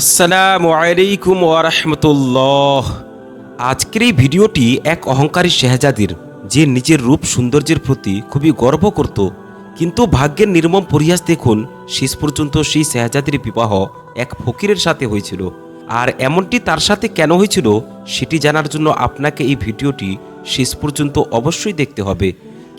আসসালামু আলাইকুম ওয়ারহমতুল্লাহ আজকের এই ভিডিওটি এক অহংকারী শেহজাদির, যে নিজের রূপ সৌন্দর্যের প্রতি খুবই গর্ব করত, কিন্তু ভাগ্যের নির্মম পরিহাস দেখুন, শেষ পর্যন্ত সেই শেহজাদির বিবাহ এক ফকিরের সাথে হয়েছিল। আর এমনটি তার সাথে কেন হয়েছিল, সেটি জানার জন্য আপনাকে এই ভিডিওটি শেষ পর্যন্ত অবশ্যই দেখতে হবে।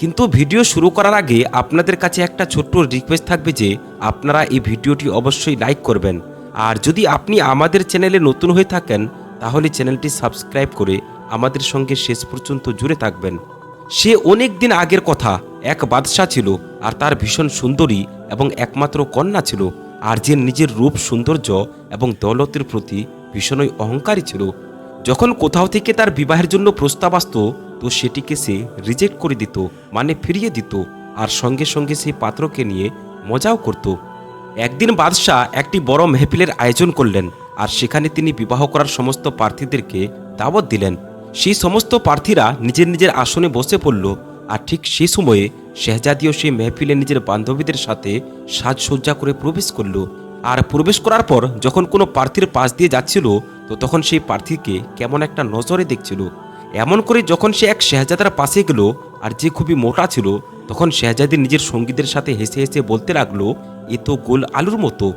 কিন্তু ভিডিও শুরু করার আগে আপনাদের কাছে একটা ছোট্ট রিকোয়েস্ট থাকবে যে, আপনারা এই ভিডিওটি অবশ্যই লাইক করবেন। আর যদি আপনি আমাদের চ্যানেলে নতুন হয়ে থাকেন, তাহলে চ্যানেলটি সাবস্ক্রাইব করে আমাদের সঙ্গে শেষ পর্যন্ত জুড়ে থাকবেন। সে অনেক দিন আগের কথা, এক বাদশাহ ছিল আর তার ভীষণ সুন্দরী এবং একমাত্র কন্যা ছিল আর যে নিজের রূপ সৌন্দর্য এবং দৌলতের প্রতি ভীষণই অহংকারী ছিল। যখন কোথাও থেকে তার বিবাহের জন্য প্রস্তাব আসতো, তো সেটিকে সে রিজেক্ট করে দিত মানে ফিরিয়ে দিত আর সঙ্গে সঙ্গে সেই পাত্রকে নিয়ে মজাও করত। একদিন বাদশাহ একটি বড় মেহফিলের আয়োজন করলেন, আর সেখানে তিনি বিবাহ করার সমস্ত প্রার্থীদেরকে দাওয়াত দিলেন। সেই সমস্ত প্রার্থীরা নিজের নিজের আসনে বসে পড়ল, আর ঠিক সেই সময়ে শেহজাদিও সেই মেহফিলে নিজের বান্ধবীদের সাথে সাজসজ্জা করে প্রবেশ করল। আর প্রবেশ করার পর যখন কোনো প্রার্থীর পাশ দিয়ে যাচ্ছিল, তো তখন সেই প্রার্থীকে কেমন একটা নজরে দেখছিল। এমন করে যখন সে এক শেহজাদার পাশে গেল, আর যে খুবই মোটা ছিল, তখন শেহজাদি নিজের সঙ্গীদের সাথে হেসে হেসে বলতে লাগল এ তো গোল আলুর মতো।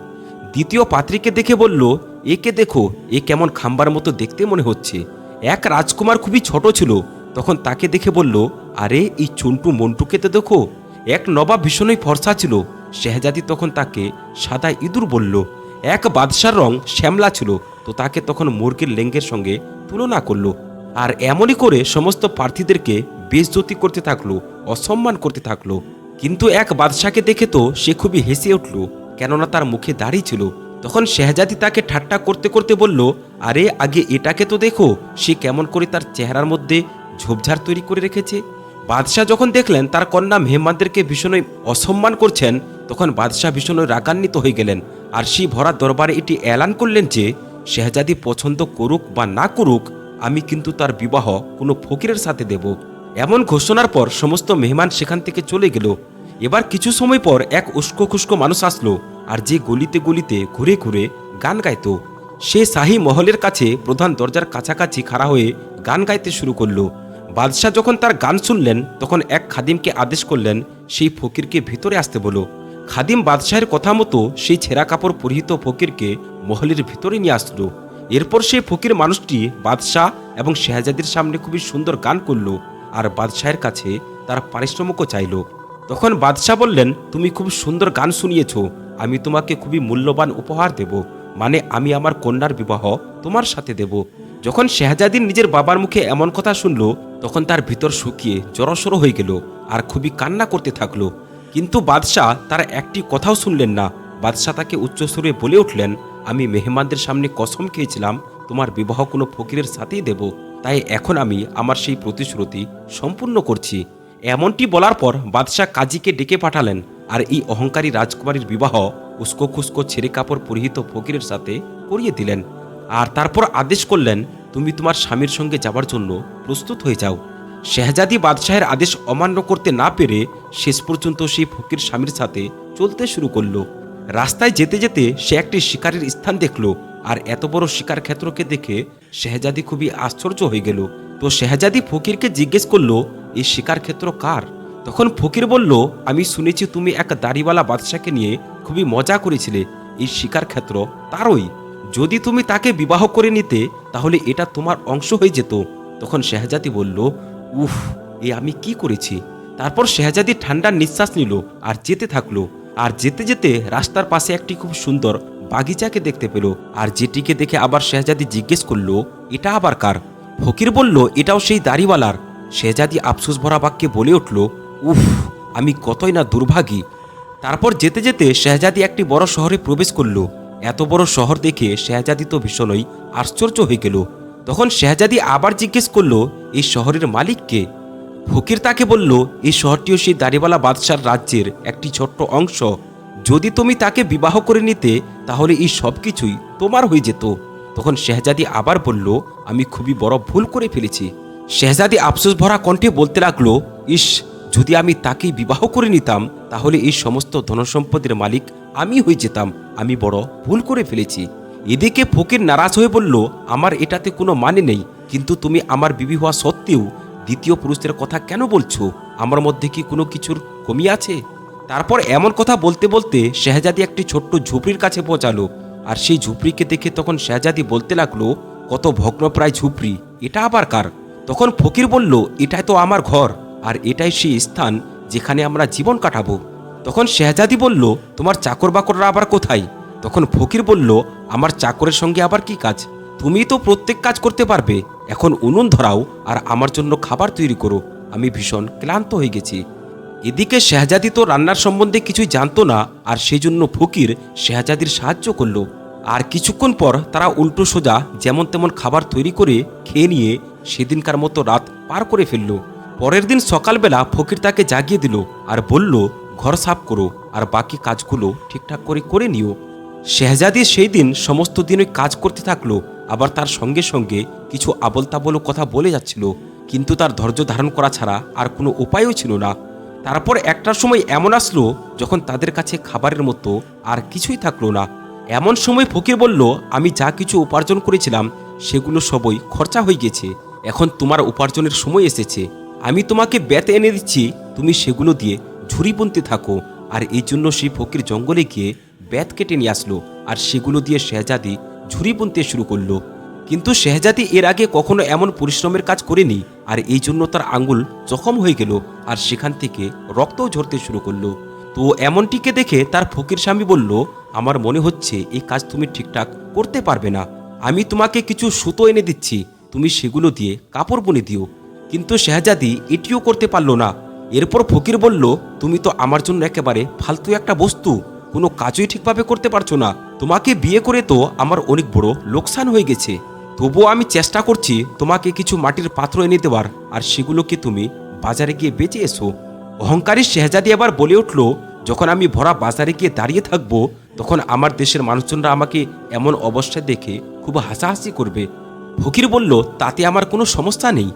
দ্বিতীয় পাত্রীকে দেখে বলল, একে দেখো, এ কেমন খাম্বার মতো দেখতে মনে হচ্ছে। এক রাজকুমার খুবই ছোট ছিল। তখন তাকে দেখে বলল, আরে, এই চন্টু মন্টুকে তো দেখো। এক নবাব ভীষণই ফর্সা ছিল। শেহজাদি তখন তাকে সাদা ইঁদুর বলল। এক বাদশার রং শ্যামলা ছিল। তো তাকে তখন মুরগির লেঙ্গের সঙ্গে তুলনা করল। আর এমনই করে সমস্ত প্রার্থীদেরকে বেজতি করতে থাকল, অসম্মান করতে থাকল। কিন্তু এক বাদশাকে দেখে তো সে খুবই হেসে উঠল, কেননা তার মুখে দাড়ি ছিল। তখন শেহজাদি তাকে ঠাট্টা করতে করতে বলল, আরে, আগে এটাকে তো দেখো, সে কেমন করে তার চেহারার মধ্যে ঝোপঝাড় তৈরি করে রেখেছে। বাদশাহ যখন দেখলেন, তার কন্যা মেহমানদেরকে ভীষণই অসম্মান করছেন, তখন বাদশাহ ভীষণই রাগান্বিত হয়ে গেলেন। আর সেই ভরা দরবারে এটি এলান করলেন যে, শেহজাদি পছন্দ করুক বা না করুক, আমি কিন্তু তার বিবাহ কোনো ফকিরের সাথে দেব। এমন ঘোষণার পর সমস্ত মেহমান সেখান থেকে চলে গেল। এবার কিছু সময় পর এক উস্কো খুস্কো মানুষ আসলো আর যে গলিতে গলিতে ঘুরে ঘুরে গান গাইতো। সে শাহি মহলের কাছে প্রধান দরজার কাছাকাছি খাড়া হয়ে গান গাইতে শুরু করল। বাদশাহ যখন তার গান শুনলেন, তখন এক খাদিমকে আদেশ করলেন, সেই ফকিরকে ভিতরে আসতে বলো। খাদিম বাদশাহের কথা মতো সেই ছেঁড়া কাপড় পরিহিত ফকিরকে মহলের ভিতরে নিয়ে আসলো। এরপর সেই ফকির মানুষটি বাদশাহ এবং শেহজাদির সামনে খুবই সুন্দর গান করল আর বাদশাহের কাছে তার পারিশ্রমিকও চাইল। তখন বাদশাহ বললেন, তুমি খুব সুন্দর গান শুনিয়েছ। আমি তোমাকে খুবই মূল্যবান উপহার দেব। মানে আমি আমার কন্যার বিবাহ তোমার সাথে দেব। যখন শেহজাদিন নিজের বাবার মুখে এমন কথা শুনল, তখন তার ভিতর শুকিয়ে জড়সড় হয়ে গেল আর খুবই কান্না করতে থাকল। কিন্তু বাদশাহ তার একটি কথাও শুনলেন না। বাদশাহ তাকে উচ্চস্বরে বলে উঠলেন, আমি মেহমানদের সামনে কসম খেয়েছিলাম, তোমার বিবাহ কোনো ফকিরের সাথেই দেব। তাই এখন আমি আমার সেই প্রতিশ্রুতি সম্পূর্ণ করছি। এমনটি বলার পর বাদশাহ কাজীকে ডেকে পাঠালেন আর এই অহংকারী রাজকুমারীর বিবাহ উস্কো খুস্কো ছেড়ে কাপড় পরিহিত ফকিরের সাথে করিয়ে দিলেন। আর তারপর আদেশ করলেন, তুমি তোমার স্বামীর সঙ্গে যাবার জন্য প্রস্তুত হয়ে যাও। শেহজাদি বাদশাহের আদেশ অমান্য করতে না পেরে শেষ পর্যন্ত সেই ফকির স্বামীর সাথে চলতে শুরু করল। রাস্তায় যেতে যেতে সে একটি শিকারের স্থান দেখল আর এত বড় শিকার ক্ষেত্রকে দেখে শেহজাদি খুবই আশ্চর্য হয়ে গেল। তো শেহজাদি ফকিরকে জিজ্ঞেস করল এই শিকার ক্ষেত্র কার? তখন ফকির বলল, আমি শুনেছি তুমি এক দাড়িওয়ালা বাদশাকে নিয়ে খুবই মজা করেছিলে। এই শিকার ক্ষেত্র তারই। যদি তুমি তাকে বিবাহ করে নিতে, তাহলে এটা তোমার অংশ হয়ে যেত। তখন শেহজাদি বলল, উফ, এ আমি কি করেছি? তারপর শেহজাদি ঠান্ডার নিঃশ্বাস নিল আর যেতে থাকল। আর যেতে যেতে রাস্তার পাশে একটি খুব সুন্দর বাগিচাকে দেখতে পেল। আর যেটিকে দেখে আবার শেহজাদি জিজ্ঞেস করল, এটা আবার কার? ফকির বলল, এটাও সেই দাড়িওয়ালার। শেহজাদি আফসোস ভরা বাক্যে বলে উঠল, উফ, আমি কতই না দুর্ভাগী। তারপর যেতে যেতে শেহজাদি একটি বড় শহরে প্রবেশ করল। এত বড় শহর দেখে শেহজাদি তো ভীষণই আশ্চর্য হয়ে গেল। তখন শেহজাদি আবার জিজ্ঞেস করল, এই শহরের মালিককে ফকির তাকে বলল, এই শহরটিও সেই দাড়িওয়ালা বাদশার রাজ্যের একটি ছোট্ট অংশ। যদি তুমি তাকে বিবাহ করে নিতে, তাহলে এই সব কিছুই তোমার হয়ে যেত। তখন শেহজাদি আবার বলল, আমি খুবই বড় ভুল করে ফেলেছি। শেহজাদি আফসোস ভরা কণ্ঠে বলতে লাগল, ইস, যদি আমি তাকেই বিবাহ করে নিতাম, তাহলে এই সমস্ত ধনসম্পদের মালিক আমি হয়ে যেতাম। আমি বড় ভুল করে ফেলেছি। এদিকে ফকির নারাজ হয়ে বলল, আমার এটাতে কোনো মানে নেই। কিন্তু তুমি আমার বিবি হওয়া সত্ত্বেও দ্বিতীয় পুরুষদের কথা কেন বলছো? আমার মধ্যে কি কোনো কিছুর কমি আছে? তারপর এমন কথা বলতে বলতে শেহজাদি একটি ছোট্ট ঝুপড়ির কাছে পৌঁছালো। আর সেই ঝুপড়িকে দেখে তখন শেহজাদি বলতে লাগল, কত ভগ্নপ্রায় ঝুপড়ি, এটা আবার কার? তখন ফকির বলল, এটাই তো আমার ঘর, আর এটাই সেই স্থান যেখানে আমরা জীবন কাটাবো। তখন শেহজাদি বলল, তোমার চাকর বাকররা আবার কোথায়? তখন ফকির বলল, আমার চাকরের সঙ্গে আবার কি কাজ? তুমি তো প্রত্যেক কাজ করতে পারবে। এখন উনুন ধরাও আর আমার জন্য খাবার তৈরি করো। আমি ভীষণ ক্লান্ত হয়ে গেছি। এদিকে শেহজাদি তো রান্নার সম্বন্ধে কিছুই জানতো না, আর সেই জন্য ফকির শেহজাদির সাহায্য করল। আর কিছুক্ষণ পর তারা উল্টো সোজা যেমন তেমন খাবার তৈরি করে খেয়ে নিয়ে সেদিনকার মতো রাত পার করে ফেলল। পরের দিন সকালবেলা ফকির তাকে জাগিয়ে দিল আর বলল, ঘর সাফ করো আর বাকি কাজগুলো ঠিকঠাক করে করে নিও। শেহজাদি সেই দিন সমস্ত দিন ওই কাজ করতে থাকল, আবার তার সঙ্গে সঙ্গে কিছু আবল তাবল কথা বলে যাচ্ছিল। কিন্তু তার ধৈর্য ধারণ করা ছাড়া আর কোনো উপায়ও ছিল না। তারপর একটার সময় এমন আসলো, যখন তাদের কাছে খাবারের মতো আর কিছুই থাকল না। এমন সময় ফকির বলল, আমি যা কিছু উপার্জন করেছিলাম, সেগুলো সবই খরচা হয়ে গেছে। এখন তোমার উপার্জনের সময় এসেছে। আমি তোমাকে বেত এনে দিচ্ছি, তুমি সেগুলো দিয়ে ঝুড়ি বুনতে থাকো। আর এই জন্য সেই ফকির জঙ্গলে গিয়ে বেত কেটে নিয়ে আসলো আর সেগুলো দিয়ে শেহজাদি ঝুড়ি বুনতে শুরু করল। কিন্তু শেহজাদি এর আগে কখনো এমন পরিশ্রমের কাজ করেনি আর এই জন্য তার আঙ্গুল জখম হয়ে গেল আর সেখান থেকে রক্তও ঝরতে শুরু করল। তো এমনটিকে দেখে তার ফকির স্বামী বলল, আমার মনে হচ্ছে এই কাজ তুমি ঠিকঠাক করতে পারবে না। আমি তোমাকে কিছু সুতো এনে দিচ্ছি। তুমি সেগুলো দিয়ে কাপড় বুনে দিও। কিন্তু শেহজাদি এটিও করতে পারল না। এরপর ফকির বলল, তুমি তো আমার জন্য একেবারে ফালতু একটা বস্তু। কোনো কাজই ঠিকভাবে করতে পারছ না। তোমাকে বিয়ে করে তো আমার অনেক বড় লোকসান হয়ে গেছে। তবুও আমি চেষ্টা করছি তোমাকে কিছু মাটির পাত্র এনে দেওয়ার। আর সেগুলোকে তুমি বাজারে গিয়ে বেঁচে এসো? অহংকারী শেহজাদি আবার বলে উঠল, যখন আমি ভরা বাজারে গিয়ে দাঁড়িয়ে থাকব, তখন আমার দেশের মানুষজনরা আমাকে এমন অবস্থায় দেখে খুব হাসাহাসি করবে। ফকির বলল, তাতে আমার কোনো সমস্যা নেই।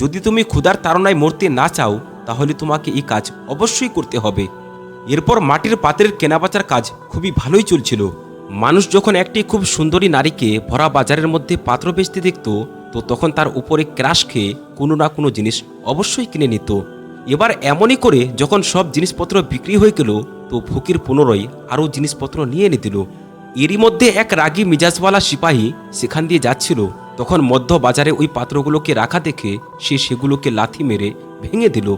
যদি তুমি ক্ষুধার তাড়নায় মরতে না চাও, তাহলে তোমাকে এই কাজ অবশ্যই করতে হবে এরপর মাটির পাত্রের কেনাবেচার কাজ খুবই ভালোই চলছিল। মানুষ যখন একটি খুব সুন্দরী নারীকে ভরা বাজারের মধ্যে পাত্র বেচতে দেখত, তো তখন তার উপরে ক্রাশ খেয়ে কোনো না কোনো জিনিস অবশ্যই কিনে নিত। এবার এমনই করে যখন সব জিনিসপত্র বিক্রি হয়ে গেল, তো ফকির পুনরায় আরও জিনিসপত্র নিয়ে এনে দিল এরই মধ্যে এক রাগী মিজাজওয়ালা সিপাহী সেখান দিয়ে যাচ্ছিল। তখন মধ্য বাজারে ওই পাত্রগুলোকে রাখা দেখে সে সেগুলোকে লাথি মেরে ভেঙে দিল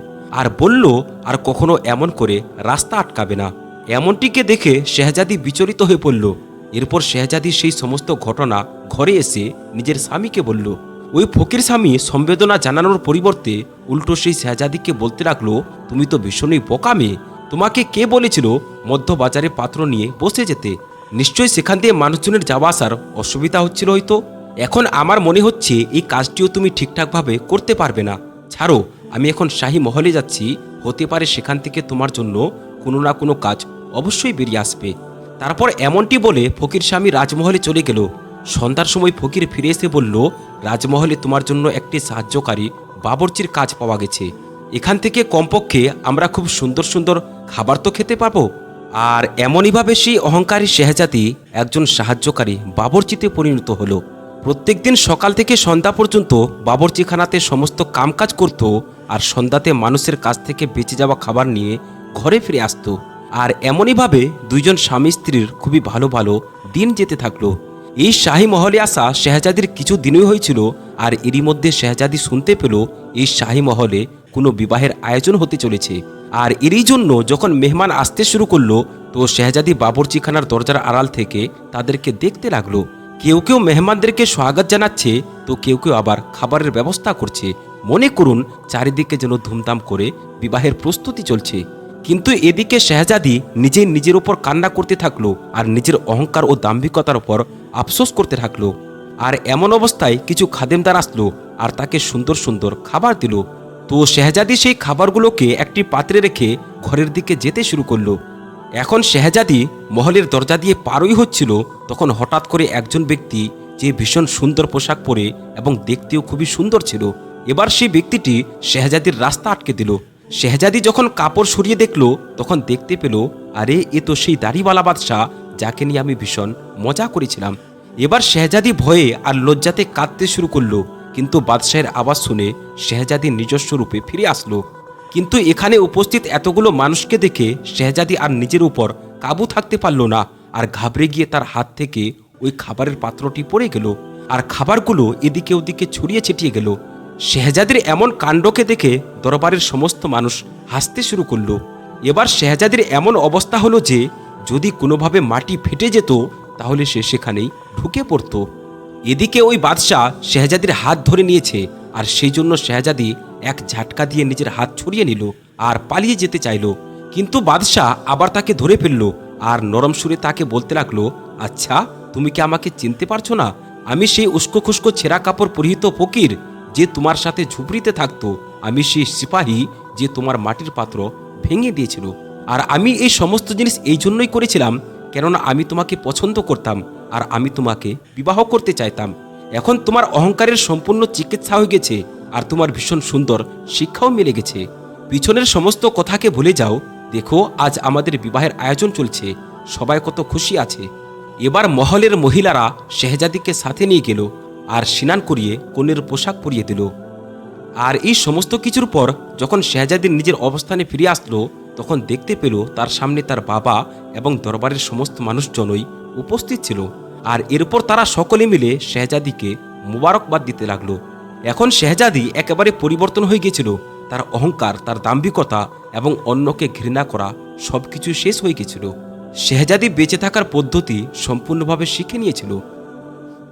আর বলল, আর কখনো এমন করে রাস্তা আটকাবে না। এমনটিকে দেখে শেহজাদি বিচলিত হয়ে পড়ল। এরপর শেহজাদি সেই সমস্ত ঘটনা ঘরে এসে নিজের স্বামীকে বলল। ওই ফকির স্বামী সম্বেদনা জানানোর পরিবর্তে উল্টো সেই শেহজাদিকে বলতে লাগল, তুমি তো ভীষণই বোকা মেয়ে। তোমাকে কে বলেছিল মধ্য বাজারে পাত্র নিয়ে বসে যেতে? নিশ্চয়ই সেখান দিয়ে মানুষজনের যাওয়া আসার অসুবিধা হচ্ছিল হয়তো। এখন আমার মনে হচ্ছে এই কাজটিও তুমি ঠিকঠাকভাবে করতে পারবে না। ছাড়ো, আমি এখন শাহী মহলে যাচ্ছি, হতে পারে সেখান থেকে তোমার জন্য কোনো না কোনো কাজ অবশ্যই বেরিয়ে আসবে। তারপর এমনটি বলে ফকির স্বামী রাজমহলে চলে গেল। সন্ধ্যার সময় ফকির ফিরে এসে বলল, রাজমহলে তোমার জন্য একটি সাহায্যকারী বাবরচির কাজ পাওয়া গেছে। এখান থেকে কমপক্ষে আমরা খুব সুন্দর সুন্দর খাবার তো খেতে পাবো আর এমনইভাবে সেই অহংকারী শেহজাদি একজন সাহায্যকারী বাবরচিতে পরিণত হলো। প্রত্যেকদিন সকাল থেকে সন্ধ্যা পর্যন্ত বাবরচিখানাতে সমস্ত কামকাজ করত আর সন্ধ্যাতে মানুষের কাছ থেকে বেঁচে যাওয়া খাবার নিয়ে ঘরে ফিরে আসতো। আর এমনইভাবে দুইজন স্বামী স্ত্রীর খুবই ভালো ভালো দিন যেতে থাকল। এই শাহী মহলে আসা শেহজাদির কিছু দিনই হয়েছিল আর এরই মধ্যে শেহজাদি শুনতে পেল এই শাহী মহলে কোনো বিবাহের আয়োজন হতে চলেছে। আর এরই জন্য যখন মেহমান আসতে শুরু করল, তো শেহজাদি বাবরচিখানার দরজার আড়াল থেকে তাদেরকে দেখতে লাগল। কেউ কেউ মেহমানদেরকে স্বাগত জানাচ্ছে, তো কেউ কেউ আবার খাবারের ব্যবস্থা করছে। মনে করুন, চারিদিকে যেন ধুমধাম করে বিবাহের প্রস্তুতি চলছে। কিন্তু এদিকে শেহজাদি নিজে নিজের উপর কান্না করতে থাকল আর নিজের অহংকার ও দাম্ভিকতার উপর আফসোস করতে থাকল। আর এমন অবস্থায় কিছু খাদেমদার আসলো আর তাকে সুন্দর সুন্দর খাবার দিল। তো শেহজাদি সেই খাবারগুলোকে একটি পাত্রে রেখে ঘরের দিকে যেতে শুরু করল। এখন শেহজাদি মহলের দরজা দিয়ে পারই হচ্ছিল তখন হঠাৎ করে একজন ব্যক্তি যে ভীষণ সুন্দর পোশাক পরে এবং দেখতেও খুবই সুন্দর ছিল, এবার সেই ব্যক্তিটি শেহজাদির রাস্তা আটকে দিল। শেহজাদি যখন কাপড় সরিয়ে দেখল, তখন দেখতে পেল, আরে, এ তো সেই দাড়িওয়ালা বাদশাহ, যাকে নিয়ে আমি ভীষণ মজা করেছিলাম। এবার শেহজাদি ভয়ে আর লজ্জাতে কাঁদতে শুরু করল, কিন্তু বাদশাহের আওয়াজ শুনে শেহজাদি নিজস্ব রূপে ফিরে আসলো। কিন্তু এখানে উপস্থিত এতগুলো মানুষকে দেখে শেহজাদি আর নিজের উপর কাবু থাকতে পারল না, আর ঘাবড়ে গিয়ে তার হাত থেকে ওই খাবারের পাত্রটি পড়ে গেল, আর খাবারগুলো এদিকে ওদিকে ছড়িয়ে ছিটিয়ে গেল। শেহজাদির এমন কাণ্ডকে দেখে দরবারের সমস্ত মানুষ হাসতে শুরু করল। এবার শেহজাদির এমন অবস্থা হলো যে, যদি কোনোভাবে মাটি ফেটে যেত, তাহলে সে সেখানেই ঢুকে পড়তো। এদিকে ওই বাদশাহ শেহজাদির হাত ধরে নিয়েছে আর সেই জন্য শেহজাদি এক ঝাটকা দিয়ে নিজের হাত ছড়িয়ে নিল আর পালিয়ে যেতে চাইলো। কিন্তু বাদশাহ আবার তাকে ধরে ফেলল আর নরম সুরে তাকে বলতে লাগল আচ্ছা তুমি কি আমাকে চিনতে পারছ না? আমি সেই উস্কো খুস্কো ছেঁড়া কাপড় পরিহিত ফকির যে তোমার সাথে ঝুপড়িতে থাকতো। আমি সেই সিপাহী যে তোমার মাটির পাত্র ভেঙে দিয়েছিল। আর আমি এই সমস্ত জিনিস এই জন্যই করেছিলাম, কেননা আমি তোমাকে পছন্দ করতাম আর আমি তোমাকে বিবাহ করতে চাইতাম। এখন তোমার অহংকারের সম্পূর্ণ চিকিৎসা হয়ে গেছে, আর তোমার ভীষণ সুন্দর শিক্ষাও মিলে গেছে। পিছনের সমস্ত কথাকে ভুলে যাও। দেখো, আজ আমাদের বিবাহের আয়োজন চলছে। সবাই কত খুশি আছে। এবার মহলের মহিলারা শেহজাদিকে সাথে নিয়ে গেল আর স্নান করিয়ে কনের পোশাক পরিয়ে দিল। আর এই সমস্ত কিছুর পর যখন শেহজাদির নিজের অবস্থানে ফিরে আসলো, তখন দেখতে পেল তার সামনে তার বাবা এবং দরবারের সমস্ত মানুষজনই উপস্থিত ছিল। আর এরপর তারা সকলে মিলে শেহজাদিকে মুবারকবাদ দিতে লাগল। এখন শেহজাদি একেবারে পরিবর্তন হয়ে গিয়েছিল। তার অহংকার, তার দাম্ভিকতা এবং অন্যকে ঘৃণা করা সবকিছু শেষ হয়ে গেছিল শেহজাদি বেঁচে থাকার পদ্ধতি সম্পূর্ণভাবে শিখে নিয়েছিল।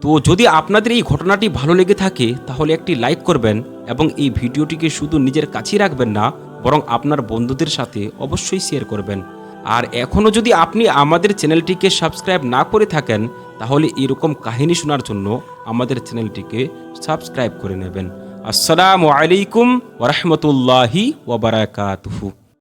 তো যদি আপনাদের এই ঘটনাটি ভালো লেগে থাকে, তাহলে একটি লাইক করবেন এবং এই ভিডিওটিকে শুধু নিজের কাছেই রাখবেন না, বরং আপনার বন্ধুদের সাথে অবশ্যই শেয়ার করবেন। আর এখনও যদি আপনি আমাদের চ্যানেলটিকে সাবস্ক্রাইব না করে থাকেন, তাহলে এরকম কাহিনী শোনার জন্য আমাদের চ্যানেলটিকে সাবস্ক্রাইব করে নেবেন। আসসালামু আলাইকুম ওরহমতুল্লাহি ওবরাকাতুহু